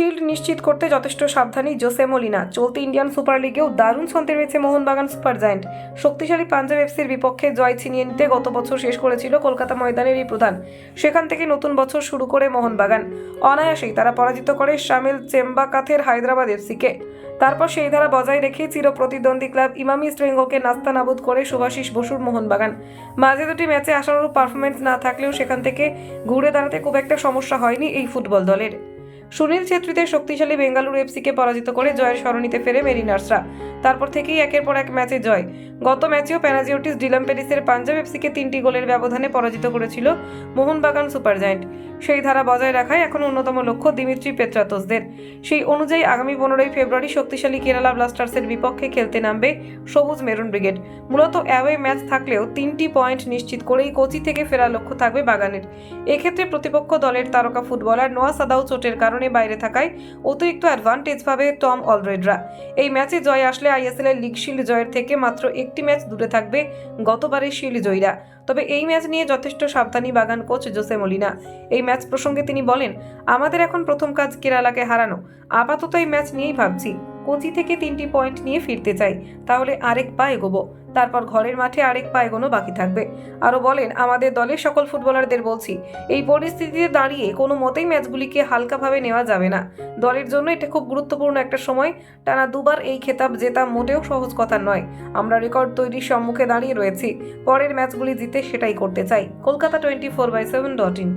Shield নিশ্চিত করতে যথেষ্ট সাবধানী জোসে মলিনা। চলতি ইন্ডিয়ান সুপার লিগেও দারুণ ছন্দে রয়েছে মোহনবাগান সুপার জায়েন্ট। শক্তিশালী পাঞ্জাব এফসির বিপক্ষে জয় ছিনিয়ে নিতে গত বছর শেষ করেছিল কলকাতা ময়দানের এই প্রধান। সেখান থেকে নতুন বছর শুরু করে মোহনবাগান। অনায়াসেই তারা পরাজিত করে শামিল চেম্বাকাথের হায়দ্রাবাদ এফসিকে। তারপর সেই ধারা বজায় রেখে চির প্রতিদ্বন্দ্বী ক্লাব ইমামি ইস্ট বেঙ্গলকে নাস্তা নাবুদ করে সুভাষিস বসুর মোহনবাগান। মাঝে দুটি ম্যাচে আশানুরূপ পারফরমেন্স না থাকলেও সেখান থেকে ঘুরে দাঁড়াতে খুব একটা সমস্যা হয়নি এই ফুটবল দলের। সুনীল ছেত্রীদের শক্তিশালী বেঙ্গালুরু এফসিকে পরাজিত করে জয়ের সরণিতে ফেরে মেরিনার্সরা তারপর থেকেই একের পর এক ম্যাচে জয়। গত ম্যাচেও প্যানাজিওটিস ডিলাম প্যারিসের পাঞ্জাব এফসিকে তিনটি গোলের ব্যবধানে পরাজিত করেছিল মোহনবাগান সুপার জায়েন্ট সেই ধারা বজায় রাখাই এখন অন্যতম লক্ষ্য দিমিত্রি পেত্রাতোসদের সেই অনুযায়ী আগামী পনেরোই ফেব্রুয়ারি শক্তিশালী কেরালা ব্লাস্টার্সের বিপক্ষে খেলতে নামবে সবুজ মেরুন ব্রিগেড। মূলত অ্যাওয়ে ম্যাচ থাকলেও তিনটি পয়েন্ট নিশ্চিত করেই কোচি থেকে ফেরা লক্ষ্য থাকবে বাগানের। এক্ষেত্রে প্রতিপক্ষ দলের তারকা ফুটবলার নোয়া সাদাও চোটের কারণে বাইরে থাকায় অতিরিক্ত অ্যাডভান্টেজ পাবে টম অলরেডরা। এই ম্যাচে জয় আসলে আইএসএল এর লিগ শিল্ড জয়ের থেকে মাত্র একটি ম্যাচ দূরে থাকবে গতবারের শিল্ড জয়ীরা। তবে এই ম্যাচ নিয়ে যথেষ্ট সাবধানী বাগান কোচ জোসে মলিনা। এই ম্যাচ প্রসঙ্গে তিনি বলেন, আমাদের এখন প্রথম কাজ কেরালাকে হারানো। আপাতত এই ম্যাচ নিয়েই ভাবছি। কোচি থেকে তিনটি পয়েন্ট নিয়ে ফিরতে চাই, তাহলে আরেক পা এগোবো। তারপর ঘরের মাঠে আরেক পা এগোনো বাকি থাকবে। আরও বলেন, আমাদের দলের সকল ফুটবলারদের বলছি, এই পরিস্থিতিতে দাঁড়িয়ে কোনো মতেই ম্যাচগুলিকে হালকাভাবে নেওয়া যাবে না। দলের জন্য এটা খুব গুরুত্বপূর্ণ একটা সময়। টানা দুবার এই খেতাব জেতা মোটেও সহজ কথা নয়। আমরা রেকর্ড তৈরির সম্মুখে দাঁড়িয়ে রয়েছি। পরের ম্যাচগুলি জিতে সেটাই করতে চাই। Kolkata twenty four by seven dot in.